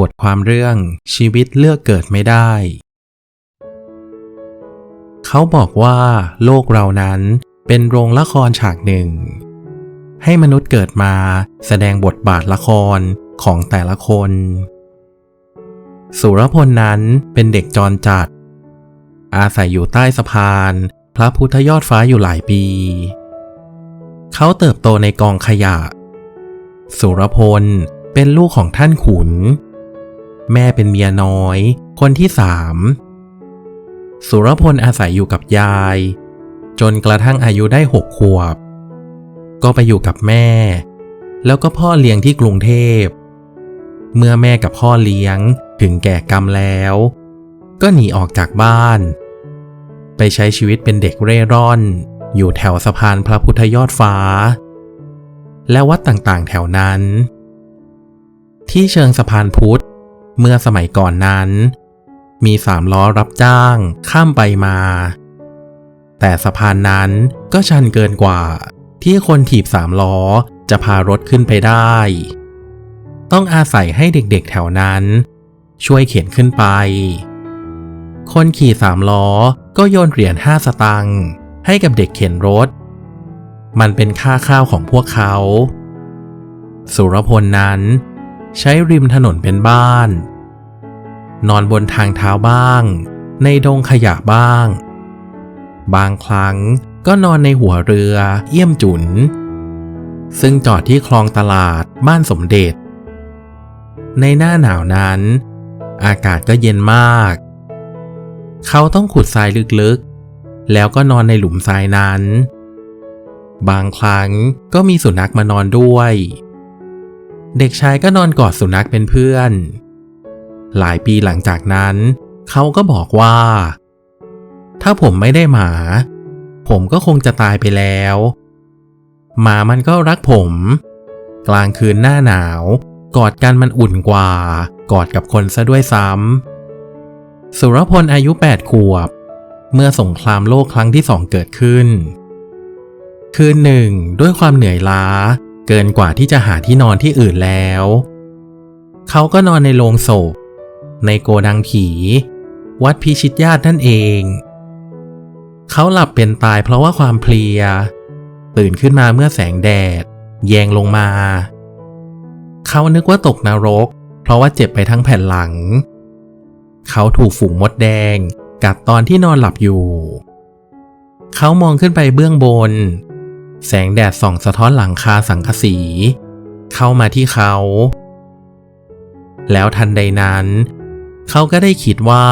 บทความเรื่องชีวิตเลือกเกิดไม่ได้ เขาบอกว่าโลกเรานั้นเป็นโรงละครฉากหนึ่ง ให้มนุษย์เกิดมาแสดงบทบาทละครของแต่ละคน สุรพลนั้นเป็นเด็กจรจัด อาศัยอยู่ใต้สะพาน พระพุทธยอดฟ้าอยู่หลายปี เขาเติบโตในกองขยะ สุรพลเป็นลูกของท่านขุน แม่เป็นเมียน้อย คนที่สามสุรพลอาศัยอยู่กับยาย จนกระทั่งอายุได้หกขวบ ก็ไปอยู่กับแม่ แล้วก็พ่อเลี้ยงที่กรุงเทพ เมื่อแม่กับพ่อเลี้ยงถึงแก่กรรมแล้ว ก็หนีออกจากบ้าน ไปใช้ชีวิตเป็นเด็กเร่ร่อน อยู่แถวสะพานพระพุทธยอดฟ้า และวัดต่างๆแถวนั้น ที่เชิงสะพานพุทธ เมื่อสมัยก่อนนั้น มีสามล้อรับจ้างข้ามไปมา แต่สะพานนั้นก็ชันเกินกว่า ที่คนถีบสามล้อจะพารถขึ้นไปได้ ต้องอาศัยให้เด็กๆแถวนั้น ช่วยเข็นขึ้นไป คนขี่สามล้อก็โยนเหรียญห้าสตังค์ให้กับเด็กเข็นรถ มันเป็นค่าข้าวของพวกเขา สุรพลนั้น ใช้ริมถนนเป็นบ้าน นอนบนทางเท้าบ้าง ในดงขยะบ้าง บางครั้งก็นอนในหัวเรือเยี่ยมจุน ซึ่งจอดที่คลองตลาดบ้านสมเด็จ ในหน้าหนาวนั้น อากาศก็เย็นมาก เขาต้องขุดทรายลึกๆ แล้วก็นอนในหลุมทรายนั้น บางครั้งก็มีสุนัขมานอนด้วย เด็กชายก็นอนกอดสุนัขเป็นเพื่อน หลายปีหลังจากนั้น เขาก็บอกว่า ถ้าผมไม่ได้หมา ผมก็คงจะตายไปแล้ว หมามันก็รักผม กลางคืนหน้าหนาว กอดกันมันอุ่นกว่า กอดกับคนซะด้วยซ้ำ สุรพลอายุ 8 ขวบ เมื่อสงครามโลกครั้งที่สองเกิดขึ้น คืนหนึ่งด้วยความเหนื่อยล้า เกินกว่าที่จะหาที่นอนที่อื่นแล้ว เขาก็นอนในโรงศพ ในโกดังผี วัดพิชิตญาตินั่นเอง เขาหลับเป็นตายเพราะว่าความเพลีย ตื่นขึ้นมาเมื่อแสงแดด แยงลงมา เขานึกว่าตกนรก เพราะว่าเจ็บไปทั้งแผ่นหลัง เขาถูกฝูงมดแดงกัดตอนที่นอนหลับอยู่ เขามองขึ้นไปเบื้องบน แสงแดดส่องสะท้อนหลังคาสังกะสี เข้ามาที่เขา แล้วทันใดนั้น เขาก็ได้คิดว่า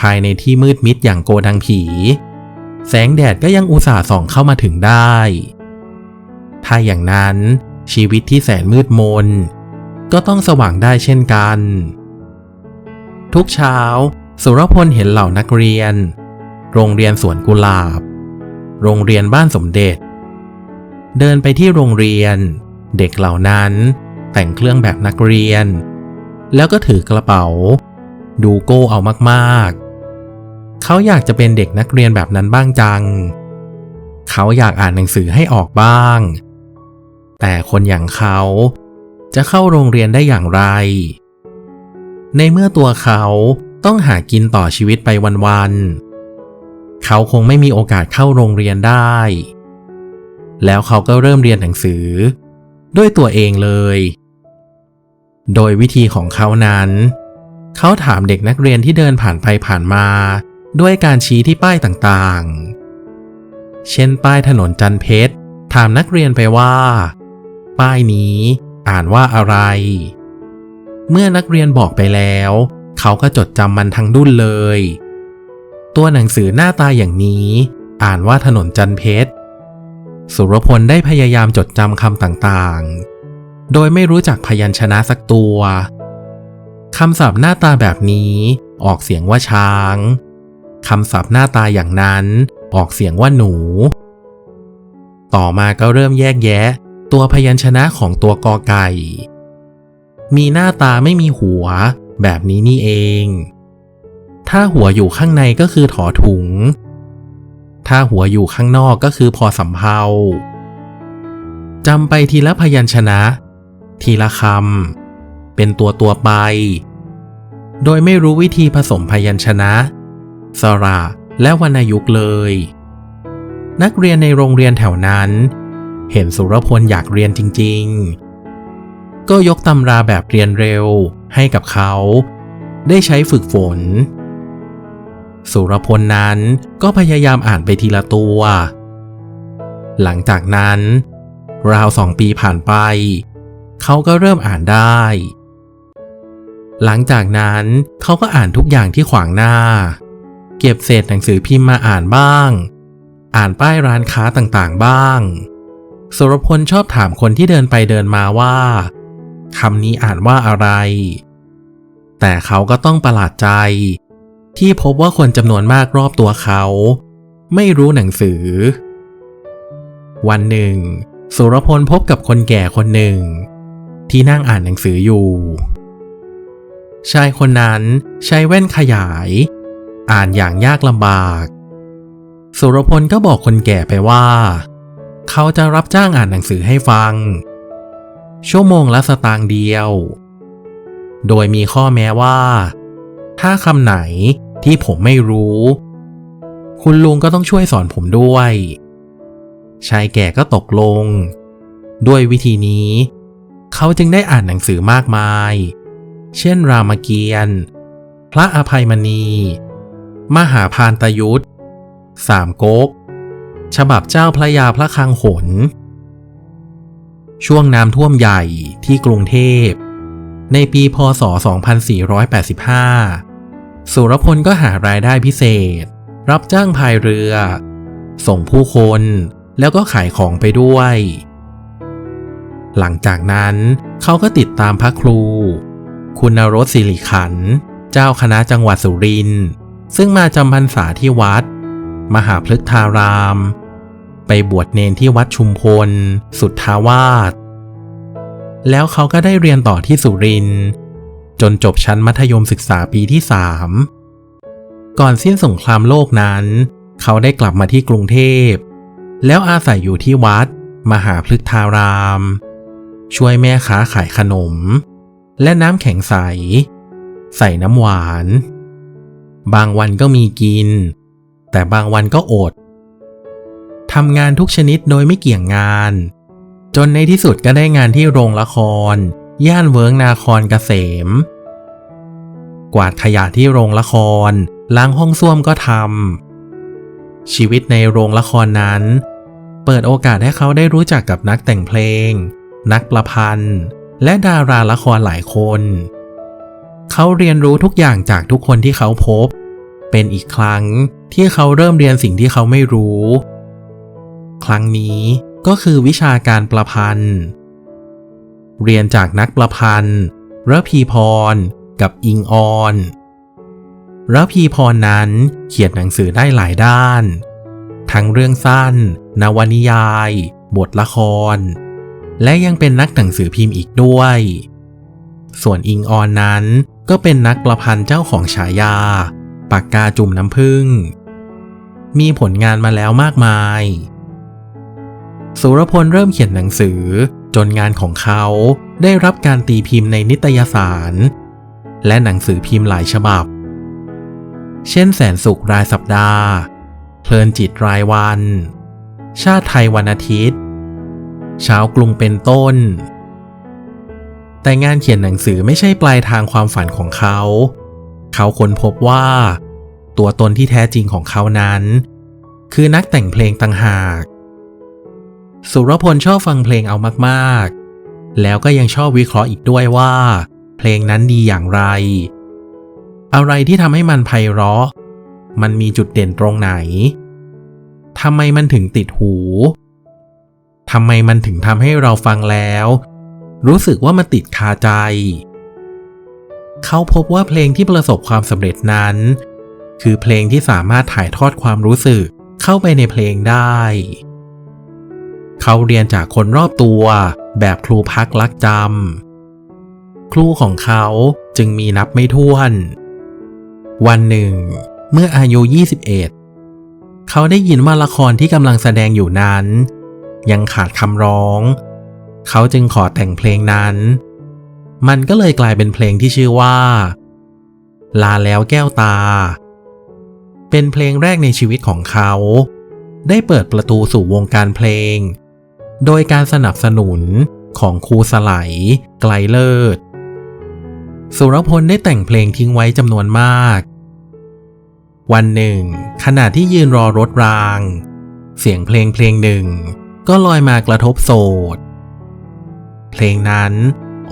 ภายในที่มืดมิดอย่างโกดังผี แสงแดดก็ยังอุตส่าห์ส่องเข้ามาถึงได้ ถ้าอย่างนั้นชีวิตที่แสนมืดมน ก็ต้องสว่างได้เช่นกัน ทุกเช้า สุรพลเห็นเหล่านักเรียน โรงเรียนสวนกุหลาบ โรงเรียนบ้านสมเด็จ เดินไปที่โรงเรียน เด็กเหล่านั้นแต่งเครื่องแบบนักเรียน แล้วก็ถือกระเป๋า ดูโก้เอามากๆ เขาอยากจะเป็นเด็กนักเรียนแบบนั้นบ้างจัง เขาอยากอ่านหนังสือให้ออกบ้าง แต่คนอย่างเขาจะเข้าโรงเรียนได้อย่างไร ในเมื่อตัวเขาต้องหากินต่อชีวิตไปวันๆ เขาคงไม่มีโอกาสเข้าโรงเรียนได้ แล้วเขาก็เริ่มเรียนหนังสือ ด้วยตัวเองเลย โดยวิธีของเขานั้น เขาถามเด็กนักเรียนที่เดินผ่านไปผ่านมา ด้วยการชี้ที่ป้ายต่างๆ เช่นป้ายถนนจันเพชร ถามนักเรียนไปว่า ป้ายนี้อ่านว่าอะไร เมื่อนักเรียนบอกไปแล้ว เขาก็จดจำมันทั้งดุ้นเลย ตัวหนังสือหน้าตาอย่างนี้ อ่านว่าถนนจันเพชร สุรพลได้พยายามจดจำคำต่างๆ โดยไม่รู้จักพยัญชนะสักตัวคำศัพท์หน้าตาแบบนี้ออกเสียงว่าช้างคำศัพท์หน้าตาอย่างนั้นออกเสียงว่าหนู ต่อมาก็เริ่มแยกแยะ ตัวพยัญชนะของตัวกอไก่ มีหน้าตาไม่มีหัว แบบนี้นี่เอง ถ้าหัวอยู่ข้างในก็คือถอถุง ถ้าหัวอยู่ข้างนอกก็คือพอสำเพาจำไปทีละพยัญชนะ ทีละคำเป็นตัวตัวไป โดยไม่รู้วิธีผสมพยัญชนะ สระและวรรณยุกเลย นักเรียนในโรงเรียนแถวนั้น เห็นสุรพลอยากเรียนจริง ๆ ก็ยกตำราแบบเรียนเร็วให้กับเขา ได้ใช้ฝึกฝน สุรพลนั้นก็พยายามอ่านไปทีละตัว หลังจากนั้น ราวสองปีผ่านไป เขาก็เริ่มอ่านได้ หลังจากนั้นเขาก็อ่านทุกอย่างที่ขวางหน้า เก็บเศษหนังสือพิมพ์มาอ่านบ้าง อ่านป้ายร้านค้าต่างๆบ้าง สุรพลชอบถามคนที่เดินไปเดินมาว่าคำนี้อ่านว่าอะไร แต่เขาก็ต้องประหลาดใจ ที่พบว่าคนจำนวนมากรอบตัวเขา ไม่รู้หนังสือ วันหนึ่ง สุรพลพบกับคนแก่คนหนึ่ง ที่นั่งอ่านหนังสืออยู่ ชายคนนั้นใช้แว่นขยาย อ่านอย่างยากลำบาก สุรพลก็บอกคนแก่ไปว่า เขาจะรับจ้างอ่านหนังสือให้ฟัง ชั่วโมงละสตางค์เดียว โดยมีข้อแม้ว่าถ้าคำไหน ที่ผมไม่รู้ คุณลุงก็ต้องช่วยสอนผมด้วย ชายแก่ก็ตกลง ด้วยวิธีนี้ เขาจึงได้อ่านหนังสือมากมาย เช่นรามเกียรติ์พระอภัยมณี มหาพานตยุทธสามก๊ก ฉบับเจ้าพระยาพระคังหน ช่วงน้ำท่วมใหญ่ที่กรุงเทพ ในปีพศ 2485 สุรพลก็หารายได้พิเศษ รับจ้างพายเรือ ส่งผู้คนแล้วก็ขายของไปด้วย หลังจากนั้นเขาก็ติดตามพระครู คุณนรสสิริขัน เจ้าคณะจังหวัดสุรินทร์ซึ่งมาจำพรรษาที่วัด มหาพฤกษาราม ไปบวชเนนที่วัดชุมพล สุทธาวาสแล้วเขาก็ได้เรียนต่อที่สุรินทร์ จนจบชั้นมัธยมศึกษาปีที่สามก่อนสิ้นสงครามโลกนั้น เขาได้กลับมาที่กรุงเทพ แล้วอาศัยอยู่ที่วัด มหาพฤกษาราม ช่วยแม่ค้าขายขนม และน้ำแข็งใส ใส่น้ำหวาน บางวันก็มีกิน แต่บางวันก็อดทำงานทุกชนิดโดยไม่เกี่ยงงาน จนในที่สุดก็ได้งานที่โรงละคร ย่านเวิร์งนาครเกษม กวาดขยะที่โรงละคร ล้างห้องส้วมก็ทำ ชีวิตในโรงละครนั้น เปิดโอกาสให้เขาได้รู้จักกับนักแต่งเพลง นักประพันธ์ และดาราละครหลายคน เขาเรียนรู้ทุกอย่างจากทุกคนที่เขาพบ เป็นอีกครั้งที่เขาเริ่มเรียนสิ่งที่เขาไม่รู้ ครั้งนี้ก็คือวิชาการประพันธ์ เรียนจากนักประพันธ์ระพีพร กับอิงออนระพีพรนั้นเขียนหนังสือได้หลายด้าน ทั้งเรื่องสั้น นวนิยาย บทละคร และยังเป็นนักหนังสือพิมพ์อีกด้วย ส่วนอิงออนนั้นก็เป็นนักประพันธ์เจ้าของฉายา ปากกาจุ่มน้ำผึ้งมีผลงานมาแล้วมากมาย สุรพลเริ่มเขียนหนังสือจนงานของเขาได้รับการตีพิมพ์ในนิตยสาร และหนังสือพิมพ์หลายฉบับ เช่นแสนสุขรายสัปดาห์ เพลินจิตรายวัน ชาติไทยวันอาทิตย์ เช้ากรุงเป็นต้น แต่งานเขียนหนังสือไม่ใช่ปลายทางความฝันของเขา เขาค้นพบว่า ตัวตนที่แท้จริงของเขานั้น คือนักแต่งเพลงต่างหาก สุรพลชอบฟังเพลงเอามากๆ แล้วก็ยังชอบวิเคราะห์อีกด้วยว่า เพลงนั้นดีอย่างไร อะไรที่ทำให้มันไพเราะ มันมีจุดเด่นตรงไหนทำไมมันถึงติดหูทำไมมันถึงทำให้เราฟังแล้ว รู้สึกว่ามันติดคาใจ เขาพบว่าเพลงที่ประสบความสำเร็จนั้น คือเพลงที่สามารถถ่ายทอดความรู้สึกเข้าไปในเพลงได้ เขาเรียนจากคนรอบตัวแบบครูพักลักจำ ครูของเขาจึงมีนับไม่ถ้วน วันหนึ่ง เมื่ออายุ 21 เขาได้ยินว่าละครที่กำลังแสดงอยู่นั้น ยังขาดคำร้อง เขาจึงขอแต่งเพลงนั้น มันก็เลยกลายเป็นเพลงที่ชื่อว่า ลาแล้วแก้วตา เป็นเพลงแรกในชีวิตของเขา ได้เปิดประตูสู่วงการเพลง โดยการสนับสนุนของครูสไลไกลเลิศ สุรพลได้แต่งเพลงทิ้งไว้จำนวนมาก วันหนึ่ง ขณะที่ยืนรอรถราง เสียงเพลงเพลงหนึ่ง ก็ลอยมากระทบโสดเพลงนั้น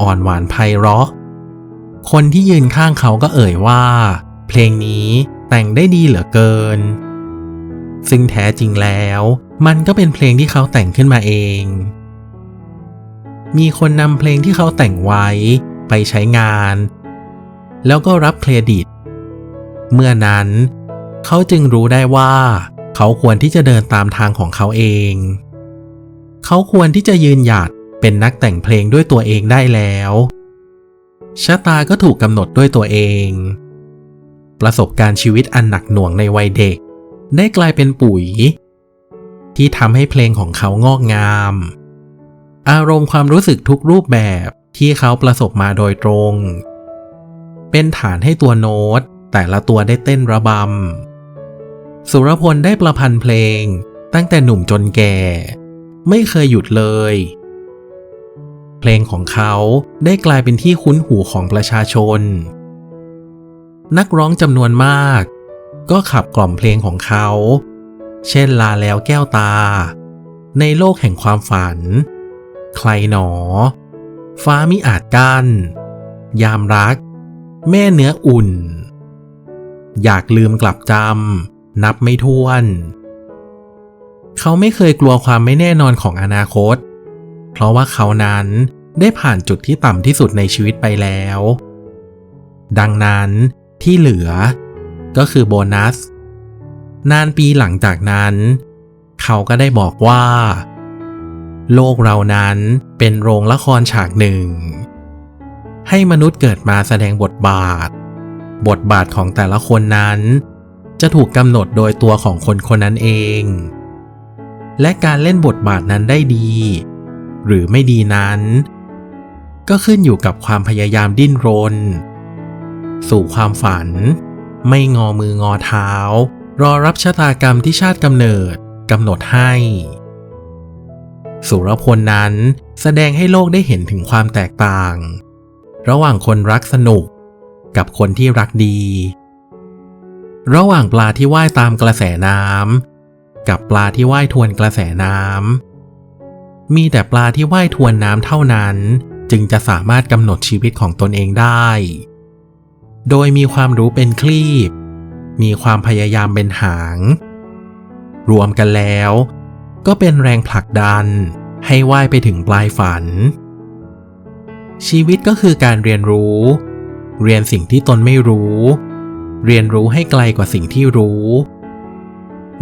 อ่อนหวานไพเราะ คนที่ยืนข้างเขาก็เอ่ยว่า เพลงนี้แต่งได้ดีเหลือเกิน ซึ่งแท้จริงแล้ว มันก็เป็นเพลงที่เขาแต่งขึ้นมาเอง มีคนนำเพลงที่เขาแต่งไว้ ไปใช้งาน แล้วก็รับเครดิต เมื่อนั้น เขาจึงรู้ได้ว่า เขาควรที่จะเดินตามทางของเขาเอง เขาควรที่จะยืนหยัดเป็นนักแต่งเพลงด้วยตัวเองได้แล้วชะตาก็ถูกกำหนดด้วยตัวเอง ประสบการณ์ชีวิตอันหนักหน่วงในวัยเด็ก ได้กลายเป็นปุ๋ย ที่ทำให้เพลงของเขางอกงาม อารมณ์ความรู้สึกทุกรูปแบบ ที่เขาประสบมาโดยตรง เป็นฐานให้ตัวโน้ต แต่ละตัวได้เต้นระบำ สุรพลได้ประพันธ์เพลง ตั้งแต่หนุ่มจนแก่ ไม่เคยหยุดเลย เพลงของเขาได้กลายเป็นที่คุ้นหูของประชาชน นักร้องจำนวนมาก ก็ขับกล่อมเพลงของเขา เช่นลาแล้วแก้วตา ในโลกแห่งความฝัน ใครหนอ ฟ้ามิอาจกั้น ยามรัก แม่เนื้ออุ่น อยากลืมกลับจำ นับไม่ถ้วน เขาไม่เคยกลัวความไม่แน่นอนของอนาคต เพราะว่าเขานั้นได้ผ่านจุดที่ต่ำที่สุดในชีวิตไปแล้ว ดังนั้นที่เหลือก็คือโบนัส นานปีหลังจากนั้น เขาก็ได้บอกว่า โลกเรานั้น เป็นโรงละครฉากหนึ่ง ให้มนุษย์เกิดมาแสดงบทบาท บทบาทของแต่ละคนนั้น จะถูกกำหนดโดยตัวของคนคนนั้นเอง และการเล่นบทบาทนั้นได้ดี หรือไม่ดีนั้น ก็ขึ้นอยู่กับความพยายามดิ้นรน สู่ความฝัน ไม่งอมืองอเท้า รอรับชะตากรรมที่ชาติกำเนิดกำหนดให้ สุรพลนั้นแสดงให้โลกได้เห็นถึงความแตกต่าง ระหว่างคนรักสนุกกับคนที่รักดี ระหว่างปลาที่ว่ายตามกระแสน้ำกับปลาที่ว่ายทวนกระแสน้ำมีแต่ปลาที่ว่ายทวนน้ำเท่านั้น จึงจะสามารถกำหนดชีวิตของตนเองได้ โดยมีความรู้เป็นคลีบ มีความพยายามเป็นหาง รวมกันแล้ว ก็เป็นแรงผลักดัน ให้ว่ายไปถึงปลายฝัน ชีวิตก็คือการเรียนรู้ เรียนสิ่งที่ตนไม่รู้ เรียนรู้ให้ไกลกว่าสิ่งที่รู้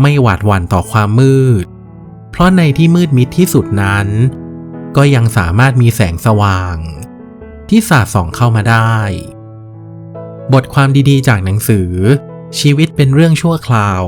ไม่หวาดหวั่นต่อความมืด เพราะในที่มืดมิดที่สุดนั้น ก็ยังสามารถมีแสงสว่าง ที่สาดส่องเข้ามาได้ บทความดีๆ จากหนังสือ ชีวิตเป็นเรื่องชั่วคราว